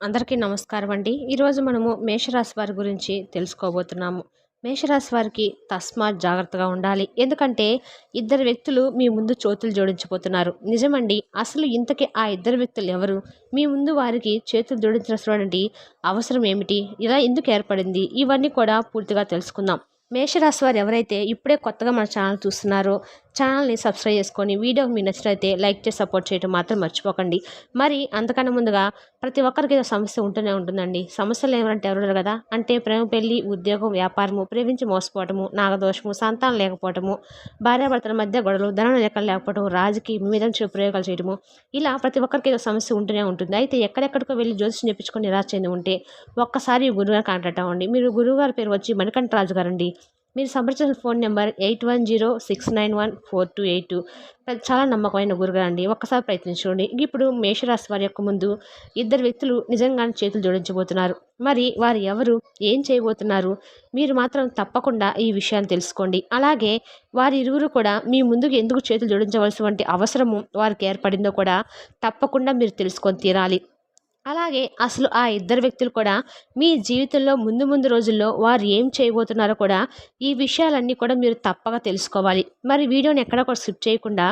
అందరికీ నమస్కారం అండి. ఈరోజు మనము మేషరాశి వారి గురించి తెలుసుకోబోతున్నాము. మేషరాశి వారికి తస్మాత్ జాగ్రత్తగా ఉండాలి. ఎందుకంటే ఇద్దరు వ్యక్తులు మీ ముందు చేతులు జోడించిపోతున్నారు నిజమండి అసలు ఇంతకీ ఆ ఇద్దరు వ్యక్తులు ఎవరు? మీ ముందు వారికి చేతులు జోడించినటువంటి అవసరం ఏమిటి? ఇలా ఎందుకు ఏర్పడింది? ఇవన్నీ కూడా పూర్తిగా తెలుసుకుందాం. మేషరాశి వారు ఎవరైతే ఇప్పుడే కొత్తగా మన ఛానల్ చూస్తున్నారో ఛానల్ని సబ్స్క్రైబ్ చేసుకొని వీడియో మీకు నచ్చినట్లయితే లైక్ చేసి సపోర్ట్ చేయడం మాత్రం మర్చిపోకండి. మరి అంతకన్నా ముందుగా ప్రతి ఒక్కరికి ఏదో సమస్య ఉంటూనే ఉంటుందండి. సమస్యలు ఏమంటే ఎవరు కదా? అంటే ప్రేమ పెళ్ళి ఉద్యోగం వ్యాపారము ప్రేమించి మోసపోవటము నాగదోషము సంతానం లేకపోవటము భార్యాభర్తల మధ్య గొడవలు ధనం లెక్కలు లేకపోవడం రాజకీయ మీద ప్రయోగాలు చేయడము ఇలా ప్రతి ఒక్కరికి ఏదో సమస్య ఉంటూనే ఉంటుంది. అయితే ఎక్కడెక్కడికో వెళ్ళి జ్యోతిషం చెప్పించుకొని నిరాశ చెంది ఉంటే ఒక్కసారి గురువుగారు కాంటాక్ట్ అవ్వండి. మీరు గురువుగారి పేరు వచ్చి మణికంఠరాజు గారండి. మీరు సంప్రదించిన phone number eight one zero six nine one four two eight two. చాలా నమ్మకమైన గురుగా అండి. ఒక్కసారి ప్రయత్నించుకోండి. ఇప్పుడు మేషరాశి వారి యొక్క ముందు ఇద్దరు వ్యక్తులు నిజంగానే చేతులు జోడించబోతున్నారు. మరి వారు ఎవరు? ఏం చేయబోతున్నారు? మీరు మాత్రం తప్పకుండా ఈ విషయాన్ని తెలుసుకోండి. అలాగే వారి ఇరువురు కూడా మీ ముందుకు ఎందుకు చేతులు జోడించవలసిన అవసరము వారికి ఏర్పడిందో కూడా తప్పకుండా మీరు తెలుసుకొని తీరాలి. అలాగే అసలు ఆ ఇద్దరు వ్యక్తులు కూడా మీ జీవితంలో ముందు ముందు రోజుల్లో వారు ఏం చేయబోతున్నారో కూడా ఈ విషయాలన్నీ కూడా మీరు తప్పక తెలుసుకోవాలి. మరి వీడియోని ఎక్కడ కూడా స్కిప్ చేయకుండా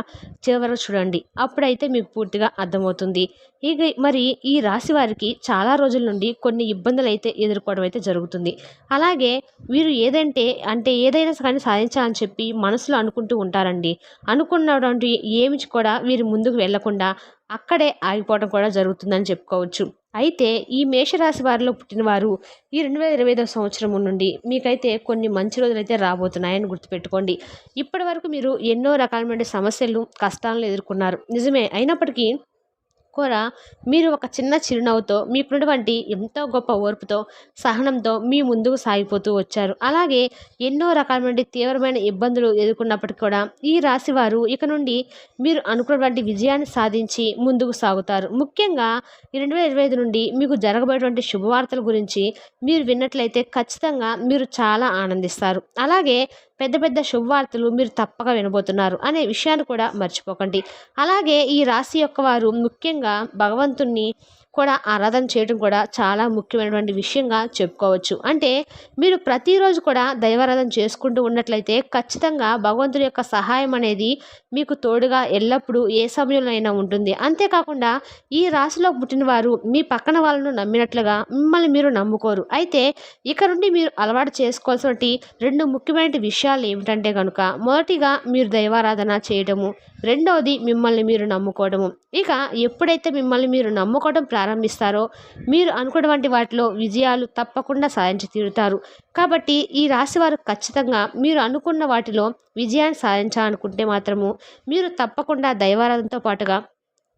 చివరకు చూడండి. అప్పుడైతే మీకు పూర్తిగా అర్థమవుతుంది. ఇక మరి ఈ రాశి వారికి చాలా రోజుల నుండి కొన్ని ఇబ్బందులు అయితే ఎదుర్కోవడం అయితే జరుగుతుంది. అలాగే వీరు ఏదంటే అంటే ఏదైనా కానీ సాధించాలని చెప్పి మనసులో అనుకుంటూ ఉంటారండి. అనుకున్నటువంటి ఏమి కూడా వీరు ముందుకు వెళ్ళకుండా అక్కడే ఆగిపోవడం కూడా జరుగుతుందని చెప్పుకోవచ్చు. అయితే ఈ మేషరాశి వారిలో పుట్టినవారు ఈ రెండు వేల ఇరవై ఐదో సంవత్సరం నుండి మీకైతే కొన్ని మంచి రోజులు అయితే రాబోతున్నాయని గుర్తుపెట్టుకోండి. ఇప్పటి వరకు మీరు ఎన్నో రకాలమైన సమస్యలు కష్టాలను ఎదుర్కొన్నారు. నిజమే అయినప్పటికీ కూడా మీరు ఒక చిన్న చిరునవ్వుతో మీకున్నటువంటి ఎంతో గొప్ప ఓర్పుతో సహనంతో మీ ముందుకు సాగిపోతూ వచ్చారు. అలాగే ఎన్నో రకాలైన తీవ్రమైన ఇబ్బందులు ఎదుర్కొన్నప్పటికీ కూడా ఈ రాశి వారు ఇక నుండి మీరు అనుకున్నటువంటి విజయాన్ని సాధించి ముందుకు సాగుతారు. ముఖ్యంగా ఈ రెండు వేల ఇరవై ఐదు నుండి మీకు జరగబోయేటువంటి శుభవార్తల గురించి మీరు విన్నట్లయితే ఖచ్చితంగా మీరు చాలా ఆనందిస్తారు. అలాగే పెద్ద పెద్ద శుభవార్తలు మీరు తప్పక వినబోతున్నారు అనే విషయాన్ని కూడా మర్చిపోకండి. అలాగే ఈ రాశి యొక్క వారు ముఖ్యంగా భగవంతుణ్ణి కూడా ఆరాధన చేయడం కూడా చాలా ముఖ్యమైనటువంటి విషయంగా చెప్పుకోవచ్చు. అంటే మీరు ప్రతిరోజు కూడా దైవారాధన చేసుకుంటూ ఉన్నట్లయితే ఖచ్చితంగా భగవంతుడి యొక్క సహాయం అనేది మీకు తోడుగా ఎల్లప్పుడూ ఏ సమయంలో అయినా ఉంటుంది. అంతేకాకుండా ఈ రాశిలో పుట్టిన వారు మీ పక్కన వాళ్ళను నమ్మినట్లుగా మిమ్మల్ని మీరు నమ్ముకోరు. అయితే ఇక నుండి మీరు అలవాటు చేసుకోవాల్సిన రెండు ముఖ్యమైన విషయాలు ఏమిటంటే కనుక మొదటిగా మీరు దైవారాధన చేయడము రెండవది మిమ్మల్ని మీరు నమ్ముకోవడము. ఇక ఎప్పుడైతే మిమ్మల్ని మీరు నమ్ముకోవడం ప్రారంభిస్తారో మీరు అనుకున్నటువంటి వాటిలో విజయాలు తప్పకుండా సాధించి తీరుతారు. కాబట్టి ఈ రాశి వారు ఖచ్చితంగా మీరు అనుకున్న వాటిలో విజయాన్ని సాధించాలనుకుంటే మాత్రము మీరు తప్పకుండా దైవారాధనతో పాటుగా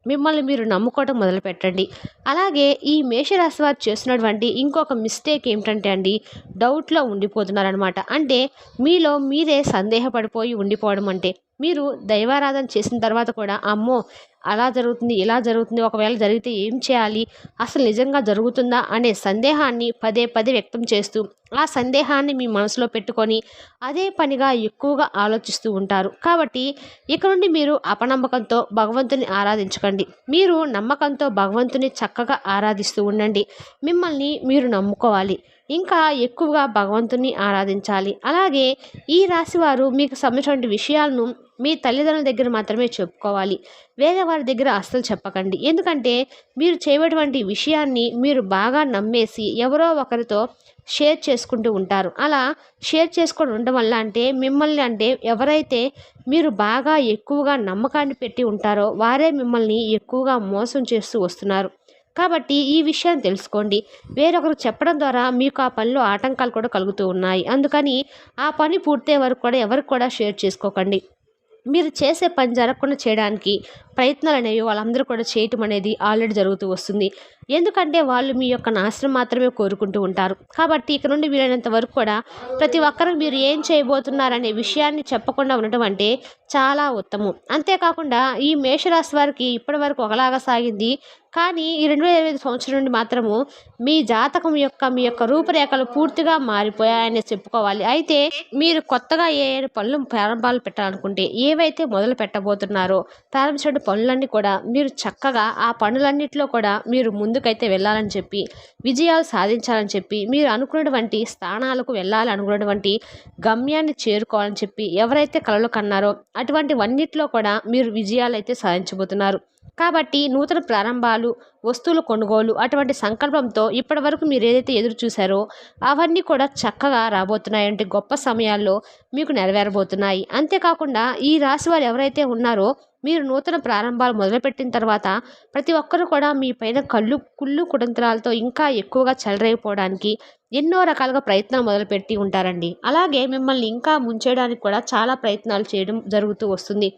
మిమ్మల్ని మీరు నమ్ముకోవడం మొదలు పెట్టండి. అలాగే ఈ మేషరాశి వారు చేస్తున్నటువంటి ఇంకొక మిస్టేక్ ఏమిటంటే అండి డౌట్లో ఉండిపోతున్నారనమాట అంటే మీలో మీరే సందేహపడిపోయి ఉండిపోవడం అంటే మీరు దైవారాధన చేసిన తర్వాత కూడా అమ్మో అలా జరుగుతుంది ఇలా జరుగుతుంది ఒకవేళ జరిగితే ఏం చేయాలి అసలు నిజంగా జరుగుతుందా అనే సందేహాన్ని పదే పదే వ్యక్తం చేస్తూ ఆ సందేహాన్ని మీ మనసులో పెట్టుకొని అదే పనిగా ఎక్కువగా ఆలోచిస్తూ ఉంటారు. కాబట్టి ఇక నుండి మీరు అపనమ్మకంతో భగవంతుని ఆరాధించకండి. మీరు నమ్మకంతో భగవంతుని చక్కగా ఆరాధిస్తూ ఉండండి. మిమ్మల్ని మీరు నమ్ముకోవాలి. ఇంకా ఎక్కువగా భగవంతుని ఆరాధించాలి. అలాగే ఈ రాశివారు మీకు సంబంధించిన విషయాలను మీ తల్లిదండ్రుల దగ్గర మాత్రమే చెప్పుకోవాలి. వేరే వారి దగ్గర అస్సలు చెప్పకండి. ఎందుకంటే మీరు చేయటువంటి విషయాన్ని మీరు బాగా నమ్మేసి ఎవరో ఒకరితో షేర్ చేసుకుంటూ ఉంటారు. అలా షేర్ చేసుకొని ఉండడం వల్ల అంటే మిమ్మల్ని అంటే ఎవరైతే మీరు బాగా ఎక్కువగా నమ్మకాన్ని పెట్టి ఉంటారో వారే మిమ్మల్ని ఎక్కువగా మోసం చేస్తూ వస్తున్నారు. కాబట్టి ఈ విషయాన్ని తెలుసుకోండి. వేరొకరు చెప్పడం ద్వారా మీకు ఆ పనిలో ఆటంకాలు కూడా కలుగుతూ ఉన్నాయి. అందుకని ఆ పని పూర్తయ్యే వరకు కూడా ఎవరికి కూడా షేర్ చేసుకోకండి. మీరు చేసే పని జరగకుండా చేయడానికి ప్రయత్నాలు అనేవి వాళ్ళందరూ కూడా చేయటం అనేది ఆల్రెడీ జరుగుతూ వస్తుంది. ఎందుకంటే వాళ్ళు మీ యొక్క నాశనం మాత్రమే కోరుకుంటూ ఉంటారు. కాబట్టి ఇక నుండి వీలైనంత వరకు కూడా ప్రతి ఒక్కరికి మీరు ఏం చేయబోతున్నారనే విషయాన్ని చెప్పకుండా ఉండటం అంటే చాలా ఉత్తమం. అంతేకాకుండా ఈ మేషరాశి వారికి ఇప్పటి వరకు ఒకలాగా సాగింది కానీ ఈ రెండు వేల ఇరవై ఐదు సంవత్సరం నుండి మాత్రము మీ జాతకం యొక్క మీ యొక్క రూపురేఖలు పూర్తిగా మారిపోయాయని చెప్పుకోవాలి. అయితే మీరు కొత్తగా ఏ ఏ పనులు ప్రారంభాలు పెట్టాలనుకుంటే ఏవైతే మొదలు పెట్టబోతున్నారో ప్రారంభించిన పనులన్నీ కూడా మీరు చక్కగా ఆ పనులన్నింటిలో కూడా మీరు ముందుకైతే వెళ్ళాలని చెప్పి విజయాలు సాధించాలని చెప్పి మీరు అనుకున్నటువంటి స్థానాలకు వెళ్ళాలి అనుకున్నటువంటి గమ్యాన్ని చేరుకోవాలని చెప్పి ఎవరైతే కలలు కన్నారో అటువంటివన్నిటిలో కూడా మీరు విజయాలు అయితే సాధించబోతున్నారు. కాబట్టి నూతన ప్రారంభాలు వస్తువుల కొనుగోలు అటువంటి సంకల్పంతో ఇప్పటి వరకు మీరు ఏదైతే ఎదురు చూసారో అవన్నీ కూడా చక్కగా రాబోతున్నాయంటే గొప్ప సమయాల్లో మీకు నెరవేరబోతున్నాయి. అంతేకాకుండా ఈ రాశి వారు ఎవరైతే ఉన్నారో మీరు నూతన ప్రారంభాలు మొదలుపెట్టిన తర్వాత ప్రతి ఒక్కరు కూడా మీ పైన కళ్ళు కుళ్ళు కుడంతరాలతో ఇంకా ఎక్కువగా చెలరైపోవడానికి ఎన్నో రకాలుగా ప్రయత్నాలు మొదలుపెట్టి ఉంటారండి. అలాగే మిమ్మల్ని ఇంకా ముంచేయడానికి కూడా చాలా ప్రయత్నాలు చేయడం జరుగుతూ వస్తుంది.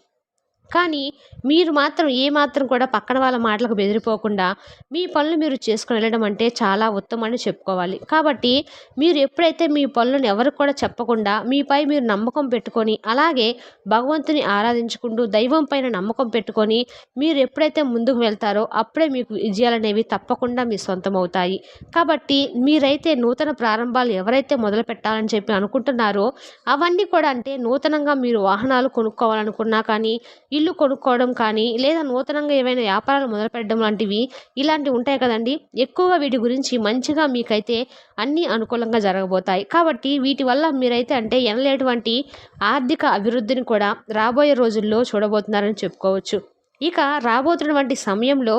కానీ మీరు మాత్రం ఏ మాత్రం కూడా పక్కన వాళ్ళ మాటలకు బెదిరిపోకుండా మీ పనులు మీరు చేసుకుని వెళ్ళడం అంటే చాలా ఉత్తమని చెప్పుకోవాలి. కాబట్టి మీరు ఎప్పుడైతే మీ పనులను ఎవరికి కూడా చెప్పకుండా మీపై మీరు నమ్మకం పెట్టుకొని అలాగే భగవంతుని ఆరాధించుకుంటూ దైవం పైన నమ్మకం పెట్టుకొని మీరు ఎప్పుడైతే ముందుకు వెళ్తారో అప్పుడే మీకు విజయాలు అనేవి తప్పకుండా మీ సొంతం అవుతాయి కాబట్టి మీరైతే నూతన ప్రారంభాలు ఎవరైతే మొదలు పెట్టాలని చెప్పి అనుకుంటున్నారో అవన్నీ కూడా అంటే నూతనంగా మీరు వాహనాలు కొనుక్కోవాలనుకున్నా కానీ ఇల్లు కొనుక్కోవడం కానీ లేదా నూతనంగా ఏవైనా వ్యాపారాలు మొదలుపెట్టడం లాంటివి ఇలాంటివి ఉంటాయి కదండి. ఎక్కువగా వీటి గురించి మంచిగా మీకైతే అన్నీ అనుకూలంగా జరగబోతాయి. కాబట్టి వీటి వల్ల మీరైతే అంటే ఎనలేటువంటి ఆర్థిక అభివృద్ధిని కూడా రాబోయే రోజుల్లో చూడబోతున్నారని చెప్పుకోవచ్చు. ఇక రాబోతున్నటువంటి సమయంలో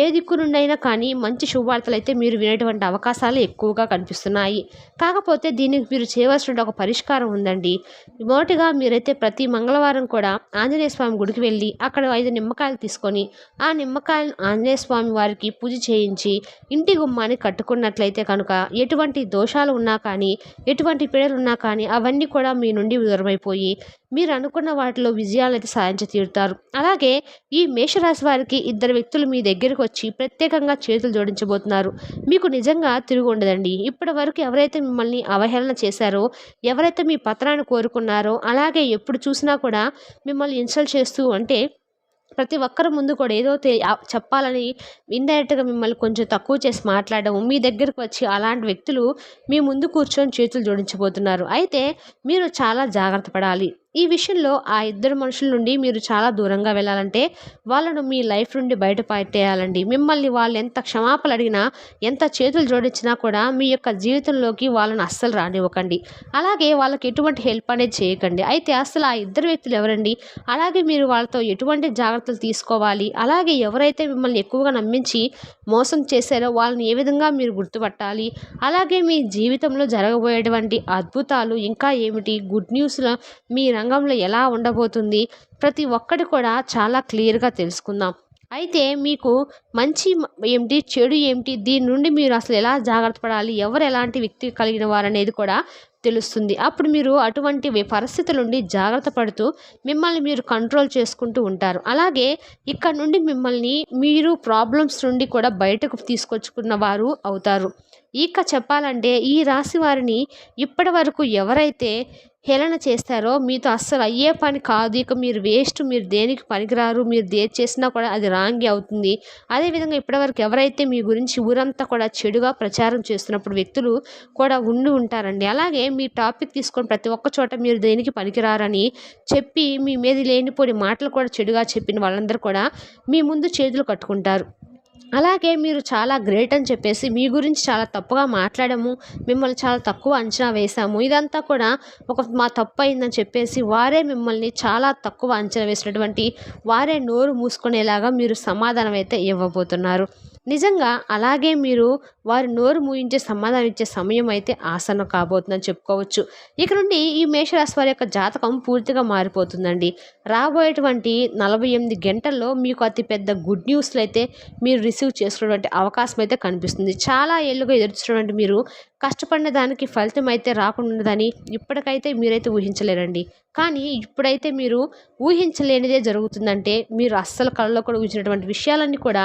ఏ దిక్కు నుండైనా కానీ మంచి శుభవార్తలు అయితే మీరు వినేటువంటి అవకాశాలు ఎక్కువగా కనిపిస్తున్నాయి. కాకపోతే దీనికి మీరు చేయవలసిన ఒక పరిష్కారం ఉందండి. మొదటిగా మీరైతే ప్రతి మంగళవారం కూడా ఆంజనేయ స్వామి గుడికి వెళ్ళి అక్కడ ఐదు నిమ్మకాయలు తీసుకొని ఆ నిమ్మకాయలను ఆంజనేయ స్వామి వారికి పూజ చేయించి ఇంటి గుమ్మాన్ని కట్టుకున్నట్లయితే కనుక ఎటువంటి దోషాలు ఉన్నా కానీ ఎటువంటి పీడలు ఉన్నా కానీ అవన్నీ కూడా మీ నుండి దూరమైపోయి మీరు అనుకున్న వాటిలో విజయాలు అయితే సాధించి తీరుతారు. అలాగే ఈ మేషరాశి వారికి ఇద్దరు వ్యక్తులు మీ దగ్గరకు వచ్చి ప్రత్యేకంగా చేతులు జోడించబోతున్నారు. మీకు నిజంగా తిరుగు ఉండదండి. ఇప్పటి వరకు ఎవరైతే మిమ్మల్ని అవహేళన చేశారో ఎవరైతే మీ పత్రాన్ని కోరుకున్నారో అలాగే ఎప్పుడు చూసినా కూడా మిమ్మల్ని ఇన్సల్ట్ చేస్తూ అంటే ప్రతి ఒక్కరి ముందు కూడా ఏదో చెప్పాలని ఇండైరెక్ట్గా మిమ్మల్ని కొంచెం తక్కువ చేసి మాట్లాడడం మీ దగ్గరకు వచ్చి అలాంటి వ్యక్తులు మీ ముందు కూర్చొని చేతులు జోడించబోతున్నారు. అయితే మీరు చాలా జాగ్రత్త పడాలి. ఈ విషయంలో ఆ ఇద్దరు మనుషుల నుండి మీరు చాలా దూరంగా వెళ్ళాలంటే వాళ్ళను మీ లైఫ్ నుండి బయట పట్టేయాలండి మిమ్మల్ని వాళ్ళు ఎంత క్షమాపణ అడిగినా ఎంత చేతులు జోడించినా కూడా మీ యొక్క జీవితంలోకి వాళ్ళని అస్సలు రానివ్వకండి. అలాగే వాళ్ళకి ఎటువంటి హెల్ప్ అనేది చేయకండి. అయితే అసలు ఆ ఇద్దరు వ్యక్తులు ఎవరండి? అలాగే మీరు వాళ్ళతో ఎటువంటి జాగ్రత్తలు తీసుకోవాలి? అలాగే ఎవరైతే మిమ్మల్ని ఎక్కువగా నమ్మించి మోసం చేశారో వాళ్ళని ఏ విధంగా మీరు గుర్తుపట్టాలి? అలాగే మీ జీవితంలో జరగబోయేటువంటి అద్భుతాలు ఇంకా ఏమిటి? గుడ్ న్యూస్లో మీ రంగంలో ఎలా ఉండబోతుంది ప్రతి ఒక్కటి కూడా చాలా క్లియర్గా తెలుసుకుందాం. అయితే మీకు మంచి ఏమిటి చెడు ఏమిటి దీని నుండి మీరు అసలు ఎలా జాగ్రత్త పడాలి ఎవరు ఎలాంటి వ్యక్తి కలిగిన వారనేది అనేది కూడా తెలుస్తుంది. అప్పుడు మీరు అటువంటి పరిస్థితుల నుండి జాగ్రత్త పడుతూ మిమ్మల్ని మీరు కంట్రోల్ చేసుకుంటూ ఉంటారు. అలాగే ఇక్కడ నుండి మిమ్మల్ని మీరు ప్రాబ్లమ్స్ నుండి కూడా బయటకు తీసుకొచ్చుకున్న వారు అవుతారు. ఇక చెప్పాలంటే ఈ రాశి వారిని ఇప్పటి వరకు ఎవరైతే హేళన చేస్తారో మీతో అస్సలు అయ్యే పని కాదు. ఇక మీరు వేస్ట్ మీరు దేనికి పనికిరారు మీరు దేని చేసినా కూడా అది రాంగి అవుతుంది. అదేవిధంగా ఇప్పటివరకు ఎవరైతే మీ గురించి ఊరంతా కూడా చెడుగా ప్రచారం చేస్తున్నప్పుడు వ్యక్తులు కూడా ఉండి ఉంటారండి. అలాగే మీ టాపిక్ తీసుకొని ప్రతి ఒక్క చోట మీరు దేనికి పనికిరారని చెప్పి మీ మీద లేనిపోని మాటలు కూడా చెడుగా చెప్పిన వాళ్ళందరూ కూడా మీ ముందు చేతులు కట్టుకుంటారు. అలాగే మీరు చాలా గ్రేట్ అని చెప్పేసి మీ గురించి చాలా తప్పుగా మాట్లాడాము మిమ్మల్ని చాలా తక్కువ అంచనా వేశాము. ఇదంతా కూడా ఒక మా తప్పు అయిందని చెప్పేసి వారే మిమ్మల్ని చాలా తక్కువ అంచనా వేసినటువంటి వారే నోరు మూసుకునేలాగా మీరు సమాధానం అయితే ఇవ్వబోతున్నారు. నిజంగా అలాగే మీరు వారి నోరు మూయించే సమాధానం ఇచ్చే సమయం అయితే ఆసనం కాబోతుందని చెప్పుకోవచ్చు. ఇక నుండి ఈ మేషరాశి వారి యొక్క జాతకం పూర్తిగా మారిపోతుందండి. రాబోయేటువంటి నలభై ఎనిమిది గంటల్లో మీకు అతిపెద్ద గుడ్ న్యూస్లు అయితే మీరు రిసీవ్ చేసుకునేటువంటి అవకాశం అయితే కనిపిస్తుంది. చాలా ఏళ్ళుగా ఎదుర్చున్నటువంటి మీరు కష్టపడిన దానికి ఫలితం అయితే రాకుండాదని ఇప్పటికైతే మీరైతే ఊహించలేరండి. కానీ ఇప్పుడైతే మీరు ఊహించలేనిదే జరుగుతుందంటే మీరు అస్సలు కళ్ళలో కూడా ఊహించినటువంటి విషయాలన్నీ కూడా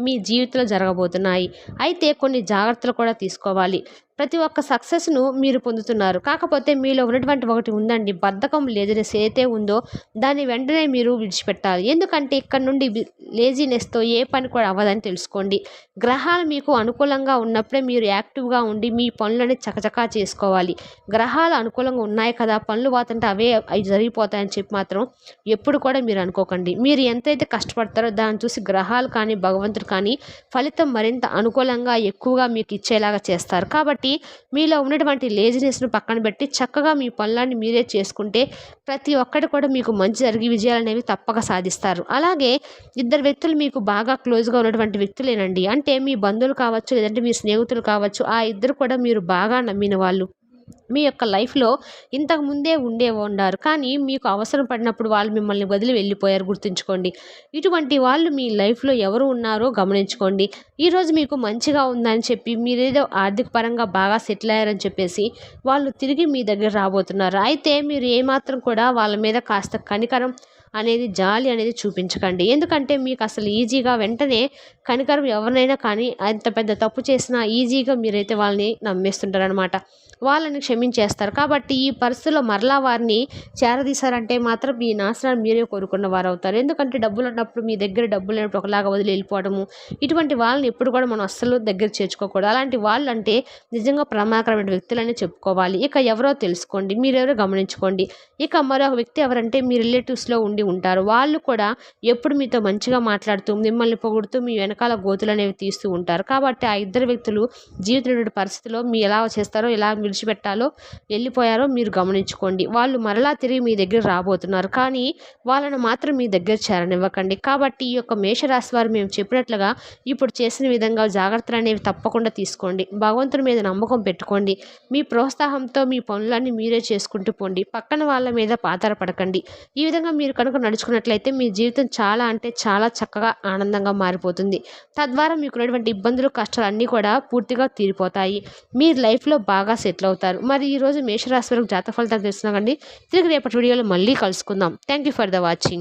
మీ జీవితంలో జరగబోతున్నాయి. అయితే కొన్ని జాగ్రత్తలు కూడా తీసుకోవాలి. ప్రతి ఒక్క సక్సెస్ను మీరు పొందుతున్నారు. కాకపోతే మీలో ఉన్నటువంటి ఒకటి ఉందండి. బద్ధకం లేజినెస్ ఏదైతే ఉందో దాన్ని వెంటనే మీరు విడిచిపెట్టాలి. ఎందుకంటే ఇక్కడ నుండి లేజినెస్తో ఏ పని కూడా అవ్వదని తెలుసుకోండి. గ్రహాలు మీకు అనుకూలంగా ఉన్నప్పుడే మీరు యాక్టివ్గా ఉండి మీ పనులని చకచకా చేసుకోవాలి. గ్రహాలు అనుకూలంగా ఉన్నాయి కదా పనులు పోతుంటే అవే అవి జరిగిపోతాయని చెప్పి మాత్రం ఎప్పుడు కూడా మీరు అనుకోకండి. మీరు ఎంతైతే కష్టపడతారో దాన్ని చూసి గ్రహాలు కానీ భగవంతుడు కానీ ఫలితం మరింత అనుకూలంగా ఎక్కువగా మీకు ఇచ్చేలాగా చేస్తారు. కాబట్టి మీలో ఉన్నటువంటి లేజినెస్ను పక్కన పెట్టి చక్కగా మీ పనులన్నీ మీరే చేసుకుంటే ప్రతి ఒక్కటి కూడా మీకు మంచి జరిగి విజయాలు అనేవి తప్పక సాధిస్తారు. అలాగే ఇద్దరు వ్యక్తులు మీకు బాగా క్లోజ్గా ఉన్నటువంటి వ్యక్తులేనండి. అంటే మీ బంధువులు కావచ్చు లేదంటే మీ స్నేహితులు కావచ్చు ఆ ఇద్దరు కూడా మీరు బాగా నమ్మిన వాళ్ళు. మీ యొక్క లైఫ్లో ఇంతకు ముందే ఉండే ఉన్నారు. కానీ మీకు అవసరం పడినప్పుడు వాళ్ళు మిమ్మల్ని వదిలి వెళ్ళిపోయారు గుర్తుంచుకోండి. ఇటువంటి వాళ్ళు మీ లైఫ్లో ఎవరు ఉన్నారో గమనించుకోండి. ఈరోజు మీకు మంచిగా ఉందని చెప్పి మీరేదో ఆర్థిక పరంగా బాగా సెటిల్ అయ్యారని చెప్పేసి వాళ్ళు తిరిగి మీ దగ్గర రాబోతున్నారు. అయితే మీరు ఏమాత్రం కూడా వాళ్ళ మీద కాస్త కనికరం అనేది జాలి అనేది చూపించకండి. ఎందుకంటే మీకు అసలు ఈజీగా వెంటనే కనికరం ఎవరినైనా కానీ అంత పెద్ద తప్పు చేసినా ఈజీగా మీరైతే వాళ్ళని నమ్మేస్తుంటారనమాట వాళ్ళని క్షమించేస్తారు. కాబట్టి ఈ పరిస్థితుల్లో మరలా వారిని చేరదీశారంటే మాత్రం మీ నాశనాన్ని మీరే కోరుకున్న వారు అవుతారు ఎందుకంటే డబ్బులు ఉన్నప్పుడు మీ దగ్గర డబ్బులు లేనప్పుడు ఒకలాగా వదిలి వెళ్ళిపోవడము ఇటువంటి వాళ్ళని ఎప్పుడు కూడా మనం అస్సలు దగ్గర చేర్చుకోకూడదు. అలాంటి వాళ్ళు అంటే నిజంగా ప్రమాదకరమైన వ్యక్తులని చెప్పుకోవాలి. ఇక ఎవరో తెలుసుకోండి మీరెవరో గమనించుకోండి. ఇక మరొక వ్యక్తి ఎవరంటే మీ రిలేటివ్స్లో ఉండి ఉంటారు. వాళ్ళు కూడా ఎప్పుడు మీతో మంచిగా మాట్లాడుతూ మిమ్మల్ని పొగుడుతూ మీ వెనకాల గోతులు అనేవి తీస్తూ ఉంటారు. కాబట్టి ఆ ఇద్దరు వ్యక్తులు జీవితంలో పరిస్థితిలో మీ ఎలా చేస్తారో ఎలా విడిచిపెట్టాలో వెళ్ళిపోయారో మీరు గమనించుకోండి. వాళ్ళు మరలా తిరిగి మీ దగ్గర రాబోతున్నారు. కానీ వాళ్ళను మాత్రం మీ దగ్గర చేరనివ్వకండి. కాబట్టి ఈ యొక్క మేషరాశి వారు మేము చెప్పినట్లుగా ఇప్పుడు చేసిన విధంగా జాగ్రత్తలు అనేవి తప్పకుండా తీసుకోండి. భగవంతుని మీద నమ్మకం పెట్టుకోండి. మీ ప్రోత్సాహంతో మీ పనులన్నీ మీరే చేసుకుంటూ పోండి. పక్కన వాళ్ళ మీద ఆధారపడకండి ఈ విధంగా మీరు కనుక నడుచుకున్నట్లయితే మీ జీవితం చాలా అంటే చాలా చక్కగా ఆనందంగా మారిపోతుంది. తద్వారా మీకున్నటువంటి ఇబ్బందులు కష్టాలు అన్నీ కూడా పూర్తిగా తీరిపోతాయి. మీ లైఫ్లో బాగా సెటిల్ అవుతారు. మరి ఈరోజు మేషరాశి వరకు జాతక ఫలితాలు తెలుస్తున్నాకండి తిరిగి రేపటి వీడియోలో మళ్ళీ కలుసుకుందాం. Thank you for the watching.